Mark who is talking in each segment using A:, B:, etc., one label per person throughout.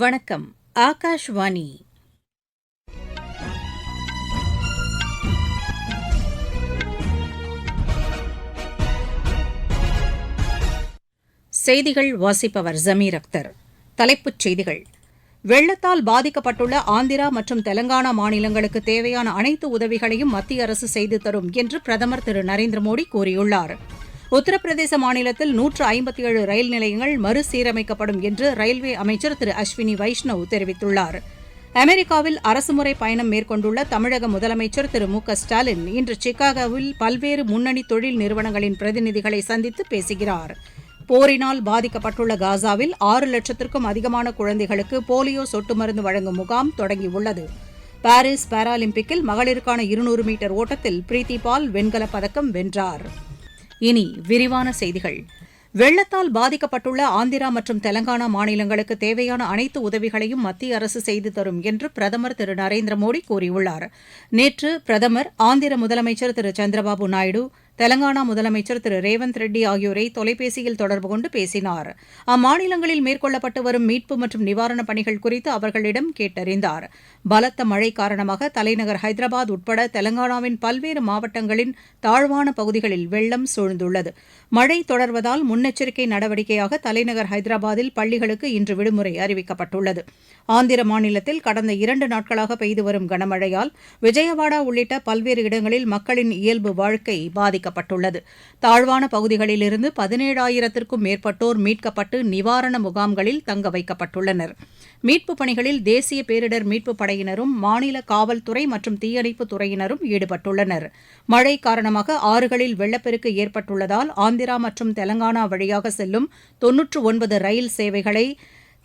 A: வணக்கம் ஆகாஷ்வாணி செய்திகள் வாசிப்பவர் ஜமீர் அக்தர் தலைப்புச் செய்திகள் வெள்ளத்தால் பாதிக்கப்பட்டுள்ள ஆந்திரா மற்றும் தெலங்கானா மாநிலங்களுக்கு தேவையான அனைத்து உதவிகளையும் மத்திய அரசு செய்து தரும் என்று பிரதமர் திரு நரேந்திர மோடி கூறியுள்ளாா் உத்தரப்பிரதேச மாநிலத்தில் நூற்று ஐம்பத்தி ஏழு ரயில் நிலையங்கள் மறுசீரமைக்கப்படும் என்று ரயில்வே அமைச்சர் திரு அஸ்வினி வைஷ்ணவ் தெரிவித்துள்ளார் அமெரிக்காவில் அரசுமுறை பயணம் மேற்கொண்டுள்ள தமிழக முதலமைச்சர் திரு மு ஸ்டாலின் இன்று சிக்காகோவில் பல்வேறு முன்னணி தொழில் நிறுவனங்களின் பிரதிநிதிகளை சந்தித்து பேசுகிறார் போரினால் பாதிக்கப்பட்டுள்ள காசாவில் ஆறு லட்சத்திற்கும் அதிகமான குழந்தைகளுக்கு போலியோ சொட்டு மருந்து வழங்கும் முகாம் தொடங்கியுள்ளது பாரிஸ் பாராலிம்பிக்கில் மகளிருக்கான இருநூறு மீட்டர் ஓட்டத்தில் பிரீத்தி பால் வெண்கலப் பதக்கம் வென்றாா் இனி விரிவான செய்திகள் வெள்ளத்தால் பாதிக்கப்பட்டுள்ள ஆந்திரா மற்றும் தெலங்கானா மாநிலங்களுக்கு தேவையான அனைத்து உதவிகளையும் மத்திய அரசு செய்து தரும் என்று பிரதமர் திரு நரேந்திர மோடி கூறியுள்ளார் நேற்று பிரதமர் ஆந்திர முதலமைச்சர் திரு சந்திரபாபு நாயுடு தெலங்கானா முதலமைச்சர் திரு ரேவந்த் ரெட்டி ஆகியோரை தொலைபேசியில் தொடர்பு கொண்டு பேசினார் அம்மாநிலங்களில் மேற்கொள்ளப்பட்டு வரும் மீட்பு மற்றும் நிவாரணப் பணிகள் குறித்து அவர்களிடம் கேட்டறிந்தார் பலத்த மழை காரணமாக தலைநகர் ஹைதராபாத் உட்பட தெலங்கானாவின் பல்வேறு மாவட்டங்களின் தாழ்வான பகுதிகளில் வெள்ளம் சூழ்ந்துள்ளது மழை தொடர்வதால் முன்னெச்சரிக்கை நடவடிக்கையாக தலைநகர் ஹைதராபாத்தில் பள்ளிகளுக்கு இன்று விடுமுறை அறிவிக்கப்பட்டுள்ளது ஆந்திர மாநிலத்தில் கடந்த இரண்டு நாட்களாக பெய்து வரும் கனமழையால் விஜயவாடா உள்ளிட்ட பல்வேறு இடங்களில் மக்களின் இயல்பு வாழ்க்கை பாதிக்கப்பட்டுள்ளது தாழ்வான பகுதிகளிலிருந்து பதினேழாயிரத்திற்கும் மேற்பட்டோர் மீட்கப்பட்டு நிவாரண முகாம்களில் தங்க வைக்கப்பட்டுள்ளனர் மீட்புப் பணிகளில் தேசிய பேரிடர் மீட்புப் படை படையினரும் மாநில காவல்துறை மற்றும் தீயணைப்பு துறையினரும் ஈடுபட்டுள்ளனர் மழை காரணமாக ஆறுகளில் வெள்ளப்பெருக்கு ஏற்பட்டுள்ளதால் ஆந்திரா மற்றும் தெலங்கானா வழியாக செல்லும் தொன்னூற்று ஒன்பது ரயில் சேவைகளை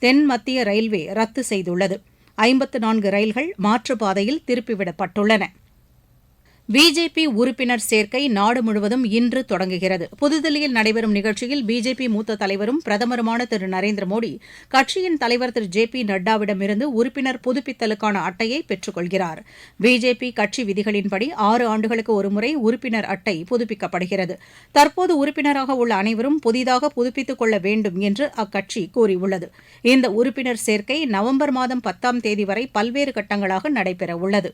A: தென் மத்திய ரயில்வே ரத்து செய்துள்ளது ஐம்பத்து நான்கு ரயில்கள் மாற்றுப்பாதையில் திருப்பிவிடப்பட்டுள்ளன பிஜேபி உறுப்பினர் சேர்க்கை நாடு முழுவதும் இன்று தொடங்குகிறது புதுதில்லியில் நடைபெறும் நிகழ்ச்சியில் பிஜேபி மூத்த தலைவரும் பிரதமருமான திரு நரேந்திர மோடி கட்சியின் தலைவர் திரு ஜே பி நட்டாவிடமிருந்து உறுப்பினர் புதுப்பித்தலுக்கான அட்டையை பெற்றுக்கொள்கிறார் பிஜேபி கட்சி விதிகளின்படி ஆறு ஆண்டுகளுக்கு ஒருமுறை உறுப்பினர் அட்டை புதுப்பிக்கப்படுகிறது தற்போது உறுப்பினராக உள்ள அனைவரும் புதிதாக புதுப்பித்துக் கொள்ள வேண்டும் என்று அக்கட்சி கூறியுள்ளது இந்த உறுப்பினர் சேர்க்கை நவம்பர் மாதம் பத்தாம் தேதி வரை பல்வேறு கட்டங்களாக நடைபெறவுள்ளது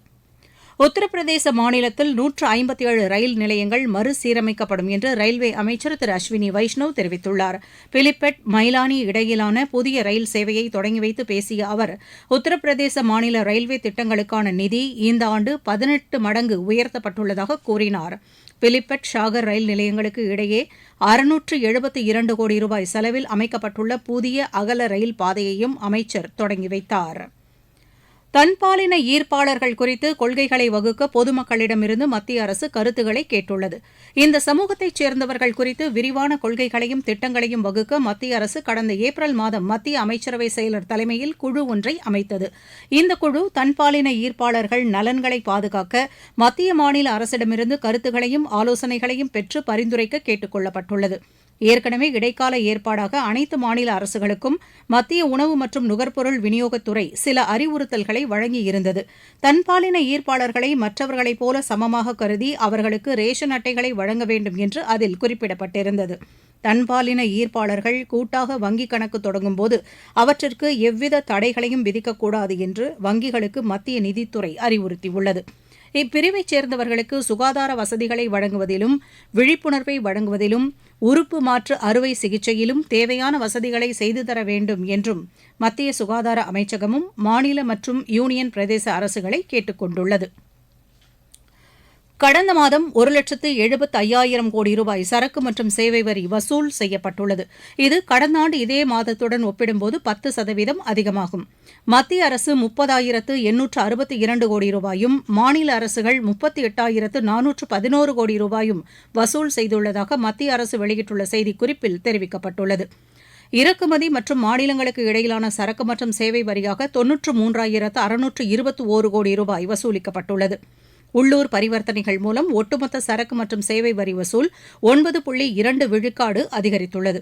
A: உத்தரப்பிரதேச மாநிலத்தில் நூற்று ஐம்பத்தி ஏழு ரயில் நிலையங்கள் மறுசீரமைக்கப்படும் என்று ரயில்வே அமைச்சர் திரு அஸ்வினி வைஷ்ணவ் தெரிவித்துள்ளார் பிலிப்பெட் மைலானி இடையிலான புதிய ரயில் சேவையை தொடங்கி வைத்து பேசிய அவர் உத்தரப்பிரதேச மாநில ரயில்வே திட்டங்களுக்கான நிதி இந்த ஆண்டு பதினெட்டு மடங்கு உயர்த்தப்பட்டுள்ளதாக கூறினார் பிலிப்பெட் ஷாகர் ரயில் நிலையங்களுக்கு இடையே அறுநூற்று எழுபத்தி இரண்டு கோடி ரூபாய் செலவில் அமைக்கப்பட்டுள்ள புதிய அகல ரயில் பாதையையும் அமைச்சர் தொடங்கி வைத்தாா் தன்பாலின ஈர்ப்பாளர்கள் குறித்து கொள்கைகளை வகுக்க பொதுமக்களிடமிருந்து மத்திய அரசு கருத்துக்களை கேட்டுள்ளது இந்த சமூகத்தைச் சேர்ந்தவர்கள் குறித்து விரிவான கொள்கைகளையும் திட்டங்களையும் வகுக்க மத்திய அரசு கடந்த ஏப்ரல் மாதம் மத்திய அமைச்சரவை செயலர் தலைமையில் குழு ஒன்றை அமைத்தது இந்த குழு தன்பாலின ஈர்ப்பாளர்கள் நலன்களை பாதுகாக்க மத்திய மாநில அரசிடமிருந்து கருத்துக்களையும் ஆலோசனைகளையும் பெற்று பரிந்துரைக்க கேட்டுக் கொள்ளப்பட்டுள்ளது ஏற்கனவே இடைக்கால ஏற்பாடாக அனைத்து மாநில அரசுகளுக்கும் மத்திய உணவு மற்றும் நுகர்பொருள் விநியோகத்துறை சில அறிவுறுத்தல்களை வழங்கியிருந்தது தன்பாலின ஈர்ப்பாளர்களை மற்றவர்களைப் போல சமமாக கருதி அவர்களுக்கு ரேஷன் அட்டைகளை வழங்க வேண்டும் என்று அதில் குறிப்பிடப்பட்டிருந்தது தன்பாலின ஈர்ப்பாளர்கள் கூட்டாக வங்கிக் கணக்கு தொடங்கும்போது அவற்றிற்கு எவ்வித தடைகளையும் விதிக்கக்கூடாது என்று வங்கிகளுக்கு மத்திய நிதித்துறை அறிவுறுத்தியுள்ளது இப்பிரிவைச் சேர்ந்தவர்களுக்கு சுகாதார வசதிகளை வழங்குவதிலும் விழிப்புணர்வை வழங்குவதிலும் உறுப்பு மாற்று அறுவை சிகிச்சையிலும் தேவையான வசதிகளை செய்து தர வேண்டும் என்றும் மத்திய சுகாதார அமைச்சகமும் மாநில மற்றும் யூனியன் பிரதேச அரசுகளை கேட்டுக் கொண்டுள்ளது கடந்த மாதம் ஒரு லட்சத்து எழுபத்து ஐயாயிரம் கோடி ரூபாய் சரக்கு மற்றும் சேவை வரி வசூல் செய்யப்பட்டுள்ளது இது கடந்த ஆண்டு இதே மாதத்துடன் ஒப்பிடும்போது பத்து சதவீதம் அதிகமாகும் மத்திய அரசு முப்பதாயிரத்து எண்ணூற்று அறுபத்தி இரண்டு கோடி ரூபாயும் மாநில அரசுகள் முப்பத்தி எட்டாயிரத்து நானூற்று பதினோரு கோடி ரூபாயும் வசூல் செய்துள்ளதாக மத்திய அரசு வெளியிட்டுள்ள செய்திக்குறிப்பில் தெரிவிக்கப்பட்டுள்ளது இறக்குமதி மற்றும் மாநிலங்களுக்கு இடையிலான சரக்கு மற்றும் சேவை வரியாக தொன்னூற்று மூன்றாயிரத்து அறுநூற்று இருபத்தி ஓரு கோடி ரூபாய் வசூலிக்கப்பட்டுள்ளது உள்ளூர் பரிவர்த்தனைகள் மூலம் ஒட்டுமொத்த சரக்கு மற்றும் சேவை வரி வசூல் ஒன்பது புள்ளி இரண்டு விழுக்காடு அதிகரித்துள்ளது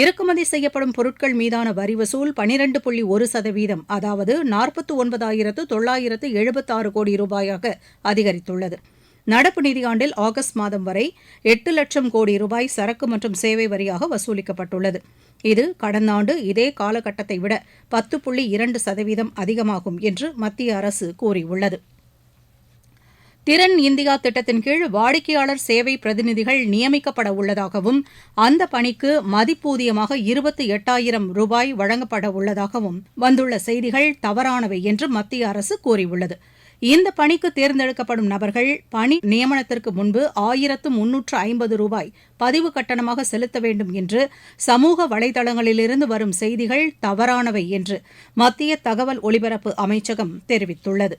A: இறக்குமதி செய்யப்படும் பொருட்கள் மீதான வரி வசூல் பனிரெண்டு புள்ளி ஒரு சதவீதம் அதாவது நாற்பத்து ஒன்பதாயிரத்து தொள்ளாயிரத்து எழுபத்தாறு கோடி ரூபாயாக அதிகரித்துள்ளது நடப்பு நிதியாண்டில் ஆகஸ்ட் மாதம் வரை எட்டு லட்சம் கோடி ரூபாய் சரக்கு மற்றும் சேவை வரியாக வசூலிக்கப்பட்டுள்ளது இது கடந்த ஆண்டு இதே காலகட்டத்தை விட பத்து புள்ளி இரண்டு சதவீதம் அதிகமாகும் என்று மத்திய அரசு கூறியுள்ளது திறன் இந்தியா திட்டத்தின் கீழ் வாடிக்கையாளர் சேவை பிரதிநிதிகள் நியமிக்கப்பட உள்ளதாகவும் அந்த பணிக்கு மதிப்பூதியமாக இருபத்தி எட்டாயிரம் ரூபாய் வழங்கப்பட உள்ளதாகவும் வந்துள்ள செய்திகள் தவறானவை என்று மத்திய அரசு கூறியுள்ளது இந்த பணிக்கு தேர்ந்தெடுக்கப்படும் நபர்கள் பணி நியமனத்திற்கு முன்பு ஆயிரத்து முன்னூற்று ஐம்பது ரூபாய் பதிவு கட்டணமாக செலுத்த வேண்டும் என்று சமூக வலைதளங்களிலிருந்து வரும் செய்திகள் தவறானவை என்று மத்திய தகவல் ஒலிபரப்பு அமைச்சகம் தெரிவித்துள்ளது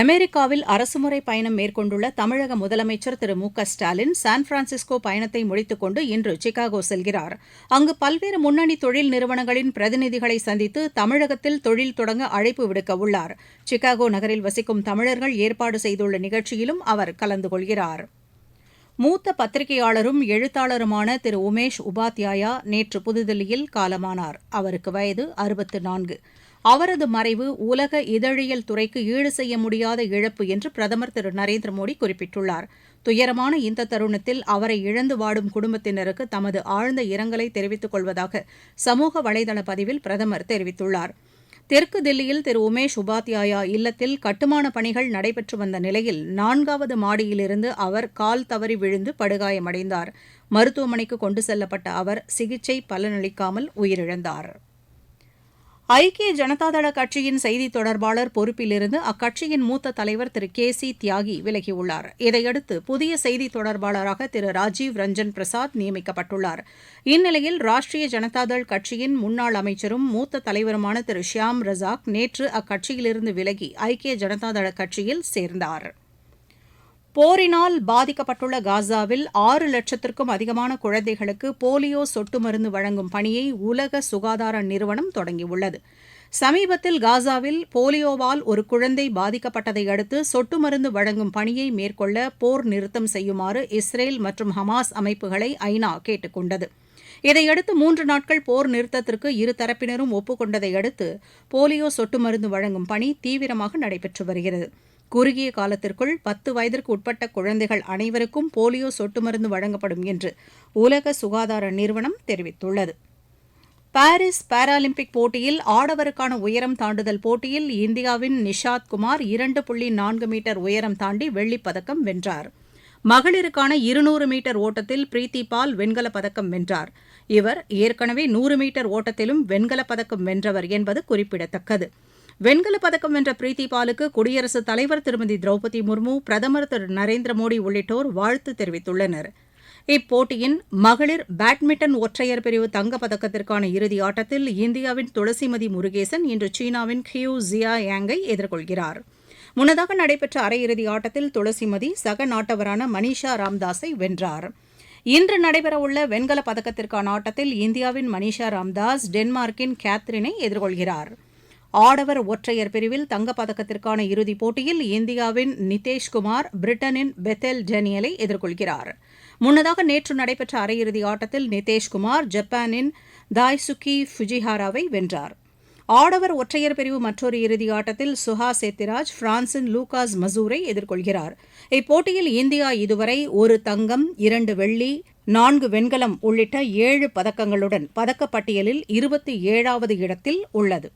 A: அமெரிக்காவில் அரசுமுறை பயணம் மேற்கொண்டுள்ள தமிழக முதலமைச்சர் திரு மு க ஸ்டாலின் சான் பிரான்சிஸ்கோ பயணத்தை முடித்துக்கொண்டு இன்று சிகாகோ செல்கிறார் அங்கு பல்வேறு முன்னணி தொழில் நிறுவனங்களின் பிரதிநிதிகளை சந்தித்து தமிழகத்தில் தொழில் தொடங்க அழைப்பு விடுக்க உள்ளார் சிகாகோ நகரில் வசிக்கும் தமிழர்கள் ஏற்பாடு செய்துள்ள நிகழ்ச்சியிலும் அவர் கலந்து கொள்கிறார் மூத்த பத்திரிகையாளரும் எழுத்தாளருமான திரு உமேஷ் உபாத்யாயா நேற்று புதுதில்லியில் காலமானார் அவருக்கு வயது அறுபத்து நான்கு அவரது மறைவு உலக இதழியல் துறைக்கு ஈடு செய்ய முடியாத இழப்பு என்று பிரதமர் திரு நரேந்திர மோடி குறிப்பிட்டுள்ளார் துயரமான இந்த தருணத்தில் அவரை இழந்து வாடும் குடும்பத்தினருக்கு தமது ஆழ்ந்த இரங்கலை தெரிவித்துக் கொள்வதாக சமூக வலைதள பதிவில் பிரதமர் தெரிவித்துள்ளார் தெற்கு தில்லியில் திரு உமேஷ் உபாத்யாயா இல்லத்தில் கட்டுமான பணிகள் நடைபெற்று வந்த நிலையில் நான்காவது மாடியிலிருந்து அவர் கால் தவறி விழுந்து படுகாயமடைந்தார் மருத்துவமனைக்கு கொண்டு செல்லப்பட்ட அவர் சிகிச்சை பலனளிக்காமல் உயிரிழந்தாா் ஐக்கிய ஜனதாதள கட்சியின் செய்தி தொடர்பாளர் பொறுப்பிலிருந்து அக்கட்சியின் மூத்த தலைவர் திரு கே சி தியாகி விலகியுள்ளார் இதையடுத்து புதிய செய்தி தொடர்பாளராக திரு ராஜீவ் ரஞ்சன் பிரசாத் நியமிக்கப்பட்டுள்ளார் இந்நிலையில் ராஷ்டிரிய ஜனதாதள் கட்சியின் முன்னாள் அமைச்சரும் மூத்த தலைவருமான திரு ஷியாம் ரசாக் நேற்று அக்கட்சியிலிருந்து விலகி ஐக்கிய ஜனதாதள கட்சியில் சேர்ந்தாா் போரினால் பாதிக்கப்பட்டுள்ள காசாவில் ஆறு லட்சத்திற்கும் அதிகமான குழந்தைகளுக்கு போலியோ சொட்டு மருந்து வழங்கும் பணியை உலக சுகாதார நிறுவனம் தொடங்கியுள்ளது சமீபத்தில் காசாவில் போலியோவால் ஒரு குழந்தை பாதிக்கப்பட்டதை அடுத்து சொட்டு மருந்து வழங்கும் பணியை மேற்கொள்ள போர் நிறுத்தம் செய்யுமாறு இஸ்ரேல் மற்றும் ஹமாஸ் அமைப்புகளை ஐநா கேட்டுக் கொண்டது இதையடுத்து மூன்று நாட்கள் போர் நிறுத்தத்திற்கு இரு தரப்பினரும் ஒப்புக்கொண்டதை அடுத்து போலியோ சொட்டு மருந்து வழங்கும் பணி தீவிரமாக நடைபெற்று வருகிறது குறுகிய காலத்திற்குள் பத்து வயதிற்கு உட்பட்ட குழந்தைகள் அனைவருக்கும் போலியோ சொட்டு மருந்து வழங்கப்படும் என்று உலக சுகாதார நிறுவனம் தெரிவித்துள்ளது பாரிஸ் பாராலிம்பிக் போட்டியில் ஆடவருக்கான உயரம் தாண்டுதல் போட்டியில் இந்தியாவின் நிஷாத் குமார் இரண்டு புள்ளி நான்கு மீட்டர் உயரம் தாண்டி வெள்ளிப்பதக்கம் வென்றார் மகளிருக்கான இருநூறு மீட்டர் ஓட்டத்தில் பிரீத்தி பால் வெண்கலப் பதக்கம் வென்றார் இவர் ஏற்கனவே நூறு மீட்டர் ஓட்டத்திலும் வெண்கலப் பதக்கம் வென்றவர் என்பது குறிப்பிடத்தக்கது வெண்கலப் பதக்கம் வென்ற பிரீத்தி பாலுக்கு குடியரசுத் தலைவர் திருமதி திரௌபதி முர்மு பிரதமர் திரு நரேந்திர மோடி உள்ளிட்டோர் வாழ்த்து தெரிவித்துள்ளனர் இப்போட்டியின் மகளிர் பேட்மிண்டன் ஒற்றையர் பிரிவு தங்கப்பதக்கத்திற்கான இறுதி ஆட்டத்தில் இந்தியாவின் துளசிமதி முருகேசன் இன்று சீனாவின் கியூ ஜியா யாங்கை எதிர்கொள்கிறார் முன்னதாக நடைபெற்ற அரையிறுதி ஆட்டத்தில் துளசிமதி சக நாட்டவரான மனிஷா ராம்தாஸை வென்றார் இன்று நடைபெறவுள்ள வெண்கலப் பதக்கத்திற்கான ஆட்டத்தில் இந்தியாவின் மனிஷா ராம்தாஸ் டென்மார்க்கின் கேத்ரினை எதிர்கொள்கிறாா் ஆடவர் ஒற்றையர் பிரிவில் தங்கப்பதக்கத்திற்கான இறுதிப் போட்டியில் இந்தியாவின் நிதேஷ்குமார் பிரிட்டனின் பெத்தெல் டேனியலை எதிர்கொள்கிறார் முன்னதாக நேற்று நடைபெற்ற அரையிறுதி ஆட்டத்தில் நிதேஷ்குமார் ஜப்பானின் தாய்சுகி ஃபுஜிஹாராவை வென்றார் ஆடவர் ஒற்றையர் பிரிவு மற்றொரு இறுதி ஆட்டத்தில் சுஹா சேத்திராஜ் பிரான்சின் லூகாஸ் மசூரை எதிர்கொள்கிறார் இப்போட்டியில் இந்தியா இதுவரை ஒரு தங்கம் இரண்டு வெள்ளி நான்கு வெண்கலம் உள்ளிட்ட ஏழு பதக்கங்களுடன் பதக்கப்பட்டியலில் இருபத்தி ஏழாவது இடத்தில் உள்ளது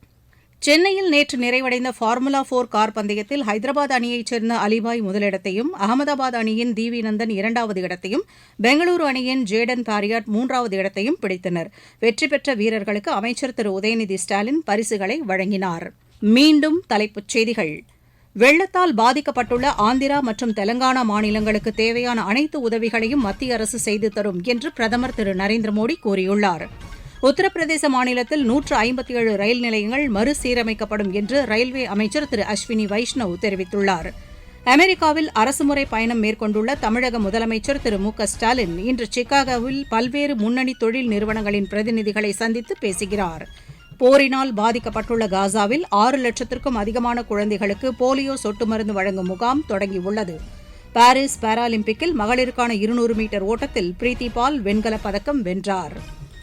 A: சென்னையில் நேற்று நிறைவடைந்த ஃபார்முலா போர் கார் பந்தயத்தில் ஹைதராபாத் அணியைச் சேர்ந்த அலிபாய் முதலிடத்தையும் அகமதாபாத் அணியின் நந்தன் இரண்டாவது இடத்தையும் பெங்களூரு அணியின் ஜேடன் தாரியாட் மூன்றாவது இடத்தையும் பிடித்தனர் வெற்றி பெற்ற வீரர்களுக்கு அமைச்சர் திரு உதயநிதி ஸ்டாலின் பரிசுகளை வழங்கினார் மீண்டும் தலைப்புச் செய்திகள் வெள்ளத்தால் பாதிக்கப்பட்டுள்ள ஆந்திரா மற்றும் தெலங்கானா மாநிலங்களுக்கு தேவையான அனைத்து உதவிகளையும் மத்திய அரசு செய்து தரும் என்று பிரதமர் திரு நரேந்திர மோடி கூறியுள்ளாா் உத்தரப்பிரதேச மாநிலத்தில் நூற்று ஐம்பத்தி ஏழு ரயில் நிலையங்கள் மறுசீரமைக்கப்படும் என்று ரயில்வே அமைச்சர் திரு அஸ்வினி வைஷ்ணவ் தெரிவித்துள்ளார் அமெரிக்காவில் அரசுமுறை பயணம் மேற்கொண்டுள்ள தமிழக முதலமைச்சர் திரு மு ஸ்டாலின் இன்று சிக்காகோவில் பல்வேறு முன்னணி தொழில் நிறுவனங்களின் பிரதிநிதிகளை சந்தித்து பேசுகிறார் போரினால் பாதிக்கப்பட்டுள்ள காசாவில் ஆறு லட்சத்திற்கும் அதிகமான குழந்தைகளுக்கு போலியோ சொட்டு மருந்து வழங்கும் முகாம் தொடங்கியுள்ளது பாரிஸ் பாராலிம்பிக்கில் மகளிருக்கான இருநூறு மீட்டர் ஓட்டத்தில் பிரீத்தி பால் வெண்கலப் பதக்கம் வென்றாா்